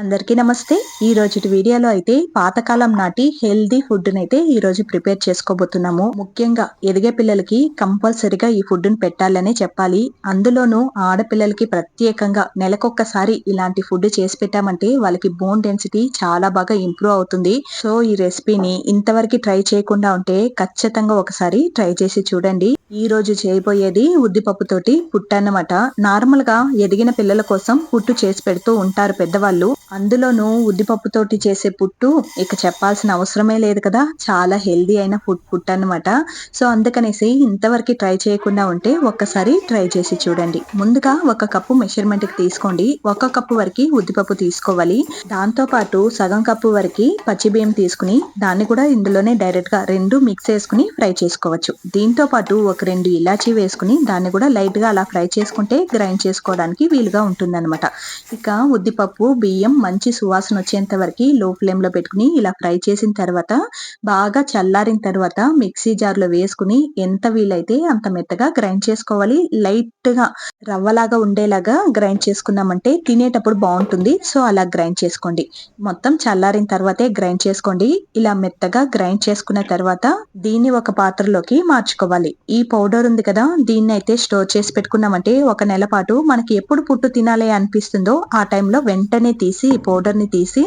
అందరికీ నమస్తే. ఈ రోజు వీడియోలో అయితే పాతకాలం నాటి హెల్దీ ఫుడ్ అయితే ఈ రోజు ప్రిపేర్ చేసుకోబోతున్నాము. ముఖ్యంగా ఎదిగే పిల్లలకి కంపల్సరిగా ఈ ఫుడ్ని పెట్టాలని చెప్పాలి. అందులోనూ ఆడపిల్లలకి ప్రత్యేకంగా నెలకొక్కసారి ఇలాంటి ఫుడ్ చేసి పెట్టామంటే వాళ్ళకి బోన్ డెన్సిటీ చాలా బాగా ఇంప్రూవ్ అవుతుంది. సో ఈ రెసిపీని ఇంతవరకు ట్రై చేయకుండా ఉంటే ఖచ్చితంగా ఒకసారి ట్రై చేసి చూడండి. ఈ రోజు చేయబోయేది ఉద్దిపప్పుతోటి పుట్టు అన్నమాట నార్మల్గా ఎదిగిన పిల్లల కోసం పుట్టు చేసి పెడుతూ ఉంటారు పెద్దవాళ్ళు. అందులోనూ ఉద్దిపప్పుతోటి చేసే పుట్టు ఇక చెప్పాల్సిన అవసరమే లేదు కదా. చాలా హెల్దీ అయిన ఫుడ్ పుట్టు అనమాట సో అందుకనేసి ఇంతవరకు ట్రై చేయకుండా ఉంటే ఒక్కసారి ట్రై చేసి చూడండి. ముందుగా ఒక కప్పు మెషర్మెంట్కి తీసుకోండి. ఒక కప్పు వరకు ఉద్దిపప్పు తీసుకోవాలి. దాంతో పాటు సగం కప్పు వరకు పచ్చి బియ్యం తీసుకుని దాన్ని కూడా ఇందులోనే డైరెక్ట్గా రెండు మిక్స్ చేసుకుని ఫ్రై చేసుకోవచ్చు. దీంతో పాటు ఒక రెండు ఇలాచీ వేసుకుని దాన్ని కూడా లైట్గా అలా ఫ్రై చేసుకుంటే గ్రైండ్ చేసుకోవడానికి వీలుగా ఉంటుంది అనమాట ఇక ఉద్దిపప్పు బియ్యం మంచి సువాసన వచ్చేంత వరకు లో ఫ్లేమ్లో పెట్టుకుని ఇలా ఫ్రై చేసిన తర్వాత బాగా చల్లారిన తర్వాత మిక్సీ జార్లో వేసుకుని ఎంత వీలైతే అంత మెత్తగా గ్రైండ్ చేసుకోవాలి. లైట్గా రవ్వలాగా ఉండేలాగా గ్రైండ్ చేసుకున్నామంటే తినేటప్పుడు బాగుంటుంది. సో అలా గ్రైండ్ చేసుకోండి. మొత్తం చల్లారిన తర్వాతే గ్రైండ్ చేసుకోండి. ఇలా మెత్తగా గ్రైండ్ చేసుకున్న తర్వాత దీన్ని ఒక పాత్రలోకి మార్చుకోవాలి. ఈ పౌడర్ ఉంది కదా దీన్ని అయితే స్టోర్ చేసి పెట్టుకున్నామంటే ఒక నెల పాటు మనకి ఎప్పుడు పుట్టు తినాలి అనిపిస్తుందో ఆ టైంలో వెంటనే తీసి ఈ పౌడర్ని తీసి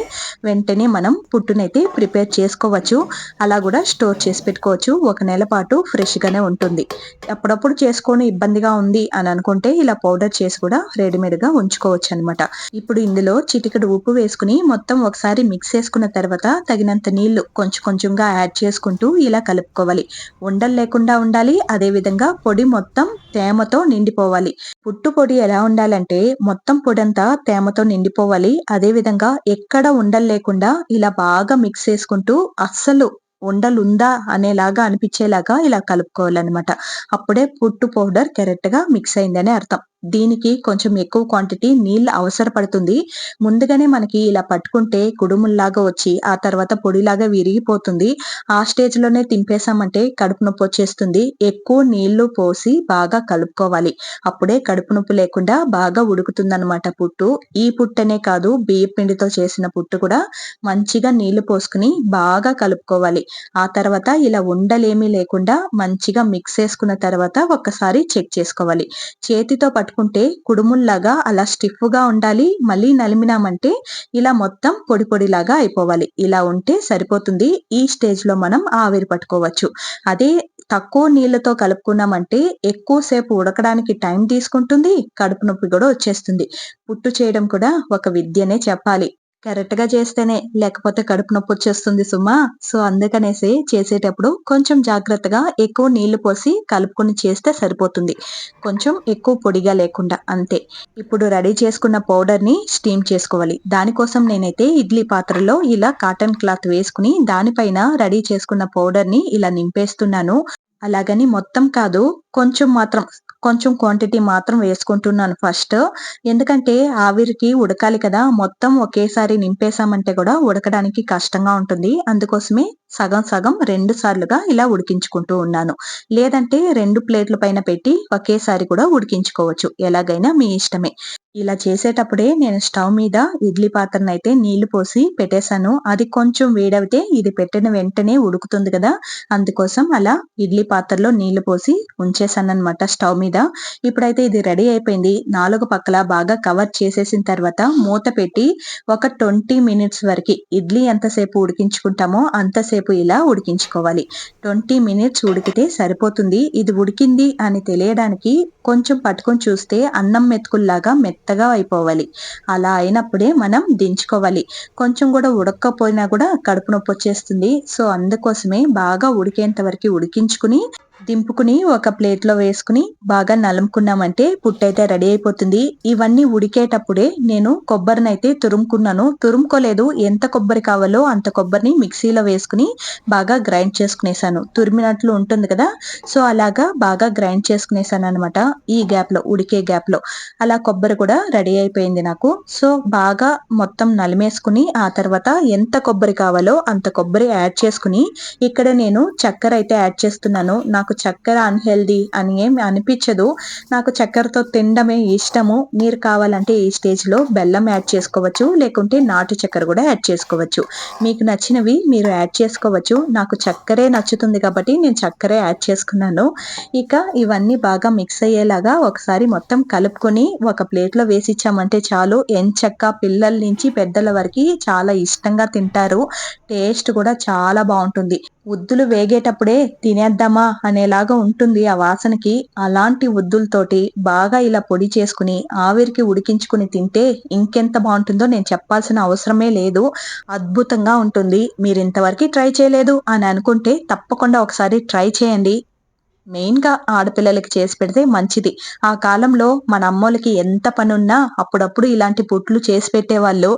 వెంటనే మనం పుట్టునైతే ప్రిపేర్ చేసుకోవచ్చు. అలా కూడా స్టోర్ చేసి పెట్టుకోవచ్చు. ఒక నెల పాటు ఫ్రెష్ గానే ఉంటుంది. అప్పుడప్పుడు చేసుకొని ఇబ్బందిగా ఉంది అని అనుకుంటే ఇలా పౌడర్ చేసి కూడా రెడీమేడ్గా ఉంచుకోవచ్చు అనమాట ఇప్పుడు ఇందులో చిటికెడు ఉప్పు వేసుకుని మొత్తం ఒకసారి మిక్స్ చేసుకున్న తర్వాత తగినంత నీళ్ళు కొంచెం కొంచెంగా యాడ్ చేసుకుంటూ ఇలా కలుపుకోవాలి. ఉండలు లేకుండా ఉండాలి. అదే విధంగా పొడి మొత్తం తేమతో నిండిపోవాలి. పుట్టు పొడి ఎలా ఉండాలంటే మొత్తం పొడంతా తేమతో నిండిపోవాలి. అదే విధంగా ఎక్కడ ఉండలు లేకుండా ఇలా బాగా మిక్స్ చేసుకుంటూ అస్సలు ఉండలుందా అనేలాగా అనిపించేలాగా ఇలా కలుపుకోవాలన్నమాట. అప్పుడే పుట్టు పౌడర్ కరెక్ట్గా మిక్స్ అయిందని అర్థం. దీనికి కొంచెం ఎక్కువ క్వాంటిటీ నీళ్ళు అవసరపడుతుంది. ముందుగానే మనకి ఇలా పట్టుకుంటే కుడుముల్లాగా వచ్చి ఆ తర్వాత పొడిలాగా విరిగిపోతుంది. ఆ స్టేజ్లోనే తింపేసామంటే కడుపు నొప్పి వచ్చేస్తుంది. ఎక్కువ నీళ్ళు పోసి బాగా కలుపుకోవాలి. అప్పుడే కడుపు నొప్పి లేకుండా బాగా ఉడుకుతుందనమాట పుట్టు. ఈ పుట్టనే కాదు బియ్య పిండితో చేసిన పుట్టు కూడా మంచిగా నీళ్ళు పోసుకుని బాగా కలుపుకోవాలి. ఆ తర్వాత ఇలా ఉండలేమీ లేకుండా మంచిగా మిక్స్ చేసుకున్న తర్వాత ఒక్కసారి చెక్ చేసుకోవాలి. చేతితో పట్టు పట్టుకుంటే కుడుముల్లాగా అలా స్టిఫ్గా ఉండాలి మళ్ళీ నలిమినామంటే ఇలా మొత్తం పొడి పొడిలాగా అయిపోవాలి. ఇలా ఉంటే సరిపోతుంది. ఈ స్టేజ్లో మనం ఆవిరి పట్టుకోవచ్చు. అదే తక్కువ నీళ్ళతో కలుపుకున్నామంటే ఎక్కువసేపు ఉడకడానికి టైం తీసుకుంటుంది కడుపు నొప్పి కూడా వచ్చేస్తుంది. పుట్టు చేయడం కూడా ఒక విద్యనే చెప్పాలి. కరెక్ట్గా చేస్తేనే లేకపోతే కడుపు నొప్పి వచ్చేస్తుంది సుమా. సో అందుకనేసి చేసేటప్పుడు కొంచెం జాగ్రత్తగా ఎక్కువ నీళ్ళు పోసి కలుపుకొని చేస్తే సరిపోతుంది. కొంచెం ఎక్కువ పొడిగా లేకుండా అంతే. ఇప్పుడు రెడీ చేసుకున్న పౌడర్ని స్టీమ్ చేసుకోవాలి. దానికోసం నేనైతే ఇడ్లీ పాత్రలో ఇలా కాటన్ క్లాత్ వేసుకుని దానిపైన రెడీ చేసుకున్న పౌడర్ని ఇలా నింపేస్తున్నాను. అలాగని మొత్తం కాదు కొంచెం మాత్రం కొంచెం క్వాంటిటీ మాత్రం వేసుకుంటున్నాను ఫస్ట్ ఎందుకంటే ఆవిరికి ఉడకాలి కదా మొత్తం ఒకేసారి నింపేసామంటే కూడా ఉడకడానికి కష్టంగా ఉంటుంది. అందుకోసమే సగం సగం రెండు సార్లుగా ఇలా ఉడికించుకుంటూ ఉన్నాను. లేదంటే రెండు ప్లేట్ల పైన పెట్టి ఒకేసారి కూడా ఉడికించుకోవచ్చు. ఎలాగైనా మీ ఇష్టమే. ఇలా చేసేటప్పుడే నేను స్టవ్ మీద ఇడ్లీ పాత్రను అయితే నీళ్ళు పోసి పెట్టేశాను. అది కొంచెం వేడవితే ఇది పెట్టిన వెంటనే ఉడుకుతుంది కదా అందుకోసం అలా ఇడ్లీ పాత్రలో నీళ్ళు పోసి ఉంచేసాను అనమాట స్టవ్ మీద. ఇప్పుడైతే ఇది రెడీ అయిపోయింది. నాలుగు పక్కల బాగా కవర్ చేసేసిన తర్వాత మూత పెట్టి ఒక ట్వంటీ మినిట్స్ వరకు ఇడ్లీ ఎంతసేపు ఉడికించుకుంటామో అంతసేపు ఇలా ఉడికించుకోవాలి. ట్వంటీ మినిట్స్ ఉడికితే సరిపోతుంది. ఇది ఉడికింది అని తెలియడానికి కొంచెం పట్టుకొని చూస్తే అన్నం మెతుకుల్లాగా మెత్తగా అయిపోవాలి. అలా అయినప్పుడే మనం దించుకోవాలి. కొంచెం కూడా ఉడకపోయినా కూడా కడుపు నొప్పి వచ్చేస్తుంది. సో అందుకోసమే బాగా ఉడికేంత వరకు ఉడికించుకుని దింపుకుని ఒక ప్లేట్లో వేసుకుని బాగా నలుముకున్నామంటే పుట్టయితే రెడీ అయిపోతుంది. ఇవన్నీ ఉడికేటప్పుడే నేను కొబ్బరిని అయితే తురుముకున్నాను. తురుముకోలేదు. ఎంత కొబ్బరి కావాలో అంత కొబ్బరిని మిక్సీలో వేసుకుని బాగా గ్రైండ్ చేసుకునేసాను. తురిమినట్లు ఉంటుంది కదా? సో అలాగా బాగా గ్రైండ్ చేసుకునేసాను అనమాట ఈ గ్యాప్లో ఉడికే గ్యాప్లో అలా కొబ్బరి కూడా రెడీ అయిపోయింది నాకు. సో బాగా మొత్తం నలిమేసుకుని ఆ తర్వాత ఎంత కొబ్బరి కావాలో అంత కొబ్బరి యాడ్ చేసుకుని ఇక్కడ నేను చక్కెర అయితే యాడ్ చేస్తున్నాను. నాకు నాకు చక్కెర అన్హెల్దీ అని ఏం అనిపించదు. నాకు చక్కెరతో తినడమే ఇష్టము. మీరు కావాలంటే ఈ స్టేజ్లో బెల్లం యాడ్ చేసుకోవచ్చు లేకుంటే నాటు చక్కెర కూడా యాడ్ చేసుకోవచ్చు. మీకు నచ్చినవి మీరు యాడ్ చేసుకోవచ్చు. నాకు చక్కెరే నచ్చుతుంది కాబట్టి నేను చక్కెరే యాడ్ చేసుకున్నాను. ఇక ఇవన్నీ బాగా మిక్స్ అయ్యేలాగా ఒకసారి మొత్తం కలుపుకొని ఒక ప్లేట్లో వేసి ఇచ్చామంటే చాలు. ఎంచక్క పిల్లల నుంచి పెద్దల వరకు చాలా ఇష్టంగా తింటారు. టేస్ట్ కూడా చాలా బాగుంటుంది. ఉద్దులు వేగేటప్పుడే తినేద్దామా అనేలాగా ఉంటుంది ఆ వాసనకి. అలాంటి ఉద్దులతోటి బాగా ఇలా పొడి చేసుకుని ఆవిరికి ఉడికించుకుని తింటే ఇంకెంత బాగుంటుందో నేను చెప్పాల్సిన అవసరమే లేదు. అద్భుతంగా ఉంటుంది. మీరు ఇంతవరకు ట్రై చేయలేదు అని అనుకుంటే తప్పకుండా ఒకసారి ట్రై చేయండి. మెయిన్గా ఆడపిల్లలకి చేసి పెడితే మంచిది. ఆ కాలంలో మన అమ్మోళ్ళకి ఎంత పనున్నా అప్పుడప్పుడు ఇలాంటి పుట్లు చేసి పెట్టేవాళ్ళు.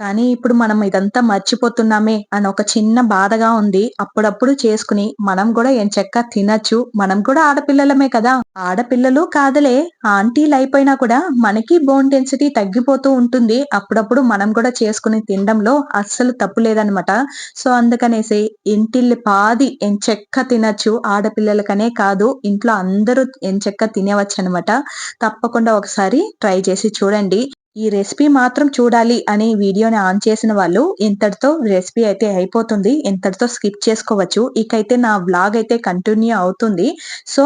కానీ ఇప్పుడు మనం ఇదంతా మర్చిపోతున్నామే అని ఒక చిన్న బాధగా ఉంది. అప్పుడప్పుడు చేసుకుని మనం కూడా ఎంచక్క తినచ్చు. మనం కూడా ఆడపిల్లలమే కదా. ఆడపిల్లలు కాదలే. ఆంటీలు అయిపోయినా కూడా మనకి బోన్ డెన్సిటీ తగ్గిపోతూ ఉంటుంది. అప్పుడప్పుడు మనం కూడా చేసుకుని తినడంలో అస్సలు తప్పు లేదనమాట సో అందుకనేసి ఇంటిల్లి పాది ఎంచెక్క తినచ్చు. ఆడపిల్లలకనే కాదు. ఇంట్లో అందరూ ఎంచెక్క తినేవచ్చు అనమాట తప్పకుండా ఒకసారి ట్రై చేసి చూడండి. ఈ రెసిపీ మాత్రం చూడాలి అని వీడియోని ఆన్ చేసిన వాళ్ళు ఇంతటితో రెసిపీ అయితే అయిపోతుంది. ఇంతటితో స్కిప్ చేసుకోవచ్చు. ఇకైతే నా వ్లాగ్ అయితే కంటిన్యూ అవుతుంది. సో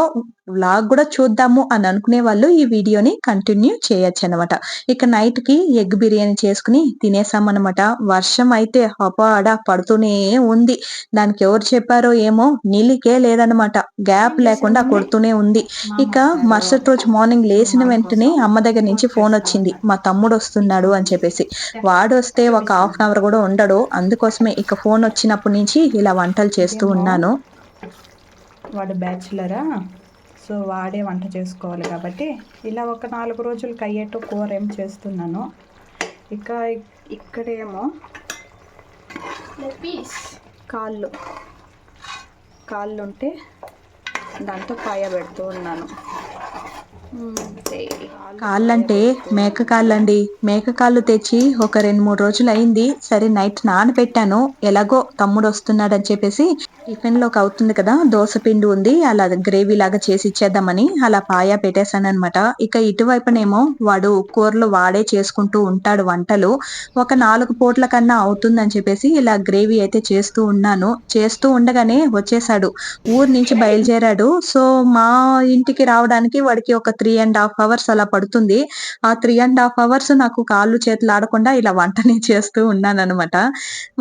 వ్లాగ్ కూడా చూద్దాము అని అనుకునే వాళ్ళు ఈ వీడియోని కంటిన్యూ చేయొచ్చు అనమాట ఇక నైట్కి ఎగ్ బిర్యానీ చేసుకుని తినేసామన్నమాట. వర్షం అయితే అపాడ పడుతూనే ఉంది. దానికి ఎవరు చెప్పారో ఏమో నీళ్ళకే లేదనమాట గ్యాప్ లేకుండా కొడుతూనే ఉంది. ఇక మరుసటి రోజు మార్నింగ్ లేచిన వెంటనే అమ్మ దగ్గర నుంచి ఫోన్ వచ్చింది. మా తమ్ముడు వస్తున్నాడు అని చెప్పేసి. వాడు వస్తే ఒక హాఫ్ అన్ అవర్ కూడా ఉండడు. అందుకోసమే ఇక ఫోన్ వచ్చినప్పటి నుంచి ఇలా వంటలు చేస్తూ ఉన్నాను. వాడు బ్యాచులరా? సో వాడే వంట చేసుకోవాలి కాబట్టి ఇలా ఒక నాలుగు రోజులకి అయ్యేట్టు కూర ఏం చేస్తున్నాను ఇక ఇక్కడేమో కాళ్ళు కాళ్ళు ఉంటే దాంతో పాయ పెడుతూ ఉన్నాను. కాళ్ళంటే మేక కాళ్ళండి. మేక కాళ్ళు తెచ్చి ఒక రెండు మూడు రోజులు అయింది. సరే నైట్ నానబెట్టాను ఎలాగో తమ్ముడు వస్తున్నాడు అని చెప్పేసి టిఫిన్లోకి అవుతుంది కదా దోశ పిండి ఉంది. అలా గ్రేవీ లాగా చేసి ఇచ్చేద్దామని అలా పాయా పెట్టేశాను అనమాట ఇక ఇటువైపునేమో వాడు కూరలు వాడే చేసుకుంటూ ఉంటాడు వంటలు. ఒక నాలుగు పూట్ల కన్నా అవుతుందని చెప్పేసి ఇలా గ్రేవీ అయితే చేస్తూ ఉన్నాను. చేస్తూ ఉండగానే వచ్చేసాడు ఊరు నుంచి బయలుదేరాడు. సో మా ఇంటికి రావడానికి వాడికి ఒక త్రీ అండ్ హాఫ్ అవర్స్ అలా పడుతుంది. ఆ త్రీ అండ్ హాఫ్ అవర్స్ నాకు కాళ్ళు చేతులు ఆడకుండా ఇలా వంటని చేస్తూ ఉన్నాను అనమాట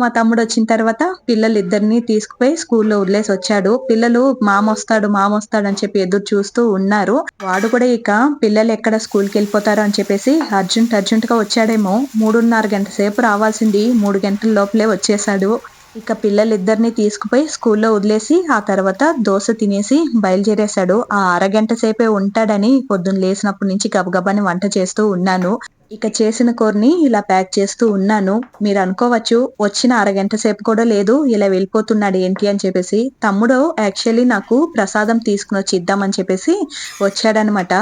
మా తమ్ముడు వచ్చిన తర్వాత పిల్లలు ఇద్దరిని తీసుకుపోయి స్కూల్లో వదిలేసి వచ్చాడు. పిల్లలు మామ వస్తాడు మామ వస్తాడు అని చెప్పి ఎదురు చూస్తూ ఉన్నారు. వాడు కూడా ఇక పిల్లలు ఎక్కడ స్కూల్కి వెళ్ళిపోతారు అని చెప్పేసి అర్జెంట్ అర్జెంట్గా వచ్చాడేమో. మూడున్నర గంట సేపు రావాల్సింది. మూడు గంటల లోపలే వచ్చేసాడు ఇక పిల్లలిద్దరిని తీసుకుపోయి స్కూల్లో వదిలేసి ఆ తర్వాత దోశ తినేసి బయలుదేరేశాడు. ఆ అరగంట సేపే ఉంటాడని పొద్దున్న లేసినప్పటి నుంచి గబగబాని వంట చేస్తూ ఉన్నాను. ఇక చేసిన కూరని ఇలా ప్యాక్ చేస్తూ ఉన్నాను. మీరు అనుకోవచ్చు వచ్చిన అరగంట సేపు కూడా లేదు ఇలా వెళ్ళిపోతున్నాడు ఏంటి అని చెప్పేసి. తమ్ముడు యాక్చువల్లీ నాకు ప్రసాదం తీసుకుని వచ్చి ఇద్దామని చెప్పేసి వచ్చాడనమాట.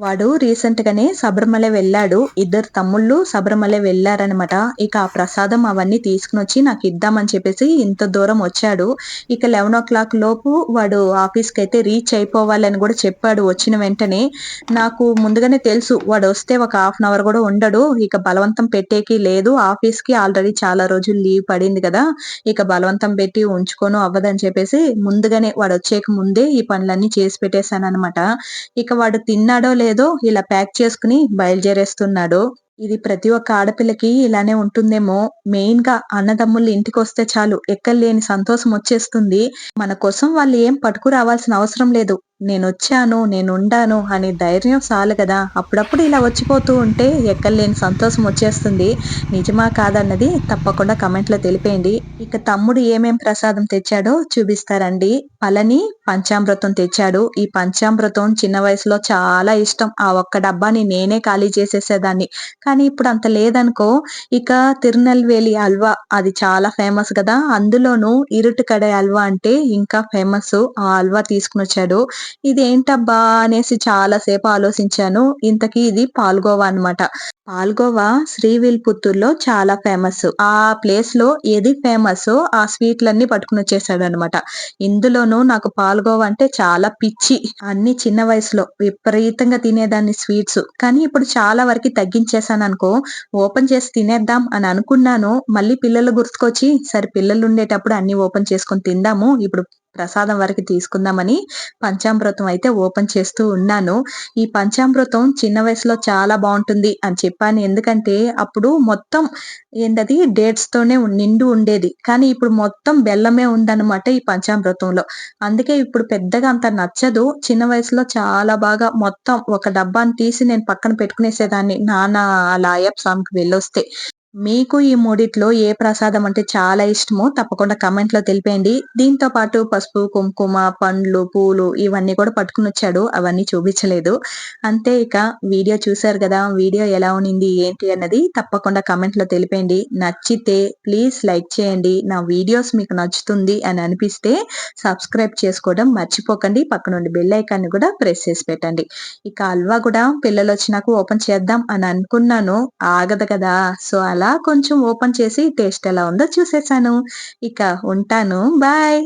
వాడు రీసెంట్ గానే శబరిమల వెళ్ళాడు. ఇద్దరు తమ్ముళ్ళు శబరిమల వెళ్ళారనమాట ఇక ఆ ప్రసాదం అవన్నీ తీసుకుని వచ్చి నాకు ఇద్దామని చెప్పేసి ఇంత దూరం వచ్చాడు. ఇక లెవెన్ ఓ క్లాక్ లోపు వాడు ఆఫీస్కి అయితే రీచ్ అయిపోవాలని కూడా చెప్పాడు వచ్చిన వెంటనే. నాకు ముందుగానే తెలుసు వాడు వస్తే ఒక హాఫ్ అన్ అవర్ కూడా ఉండడు. ఇక బలవంతం పెట్టేకి లేదు. ఆఫీస్కి ఆల్రెడీ చాలా రోజులు లీవ్ పడింది కదా. ఇక బలవంతం పెట్టి ఉంచుకోను అవ్వదని చెప్పేసి ముందుగానే వాడు వచ్చేక ముందే ఈ పనులన్నీ చేసి పెట్టేశాను అనమాట ఇక వాడు తిన్నాడో లేదు ఇలా ప్యాక్ చేసుకుని బయలుదేరేస్తున్నాడు. ఇది ప్రతి ఒక్క ఆడపిల్లకి ఇలానే ఉంటుందేమో. మెయిన్గా అన్నదమ్ముళ్ళు ఇంటికి వస్తే చాలు ఎక్కలేని సంతోషం వచ్చేస్తుంది. మన కోసం వాళ్ళు ఏం పట్టుకు రావాల్సిన అవసరం లేదు. నేను వచ్చాను నేను ఉండాను అనే ధైర్యం చాలు కదా. అప్పుడప్పుడు ఇలా వచ్చిపోతూ ఉంటే ఎక్కలేని సంతోషం వచ్చేస్తుంది. నిజమా కాదన్నది తప్పకుండా కమెంట్లో తెలిపేయండి. ఇక తమ్ముడు ఏమేం ప్రసాదం తెచ్చాడో చూపిస్తారండి. పలని పంచామృతం తెచ్చాడు. ఈ పంచామృతం చిన్న వయసులో చాలా ఇష్టం. ఆ ఒక్క డబ్బాని నేనే ఖాళీ చేసేసేదాన్ని. కానీ ఇప్పుడు అంత లేదనుకో ఇక తిరునెల్వేలి హల్వా అది చాలా ఫేమస్ కదా. అందులోనూ ఇరుటు కడాయి హల్వా అంటే ఇంకా ఫేమస్. ఆ హల్వా తీసుకుని వచ్చాడు. ఇది ఏంటబ్బా అనేసి చాలా సేపు ఆలోచించాను. ఇంతకీ ఇది పాల్గోవా అన్నమాట. పాల్గోవా శ్రీవిల్పుత్తూర్లో చాలా ఫేమస్. ఆ ప్లేస్లో ఏది ఫేమస్ ఆ స్వీట్లన్నీ పట్టుకుని వచ్చేసాడు అనమాట ఇందులోనూ నాకు పాల్గోవా అంటే చాలా పిచ్చి. అన్ని చిన్న వయసులో విపరీతంగా తినేదాన్ని స్వీట్స్. కానీ ఇప్పుడు చాలా వరకు తగ్గించేసాను అనుకో ఓపెన్ చేసి తినేద్దాం అని అనుకున్నాను. మళ్ళీ పిల్లలు గుర్తుకొచ్చి సరే పిల్లలు ఉండేటప్పుడు అన్ని ఓపెన్ చేసుకొని తిందాము. ఇప్పుడు ప్రసాదం వరకు తీసుకుందామని పంచామృతం అయితే ఓపెన్ చేస్తూ ఉన్నాను. ఈ పంచామృతం చిన్న వయసులో చాలా బాగుంటుంది అని చెప్పాను. ఎందుకంటే అప్పుడు మొత్తం ఏంటది డేట్స్ తోనే నిండు ఉండేది. కానీ ఇప్పుడు మొత్తం బెల్లమే ఉందన్నమాట ఈ పంచామృతంలో. అందుకే ఇప్పుడు పెద్దగా అంత నచ్చదు. చిన్న వయసులో చాలా బాగా మొత్తం ఒక డబ్బాని తీసి నేను పక్కన పెట్టుకునేసేదాన్ని. నాన్న అలా అయ్యప్ప స్వామికి వెళ్ళొస్తే. మీకు ఈ మూడిట్లో ఏ ప్రసాదం అంటే చాలా ఇష్టమో తప్పకుండా కమెంట్లో తెలిపేయండి. దీంతో పాటు పసుపు కుంకుమ పండ్లు పూలు ఇవన్నీ కూడా పట్టుకుని వచ్చాడు. అవన్నీ చూపించలేదు. అంతే ఇక వీడియో చూశారు కదా వీడియో ఎలా ఉన్నింది ఏంటి అన్నది తప్పకుండా కమెంట్లో తెలిపేయండి. నచ్చితే ప్లీజ్ లైక్ చేయండి. నా వీడియోస్ మీకు నచ్చుతుంది అని అనిపిస్తే సబ్స్క్రైబ్ చేసుకోవడం మర్చిపోకండి. పక్కన ఉండి బెల్ ఐకాన్ని కూడా ప్రెస్ చేసి పెట్టండి. ఇక అల్వా కూడా పిల్లలు వచ్చినాక ఓపెన్ చేద్దాం అని అనుకున్నాను. ఆగదు కదా. సో అలా కొంచెం ఓపెన్ చేసి టేస్ట్ ఎలా ఉందో చూసేసాను. ఇక ఉంటాను. బాయ్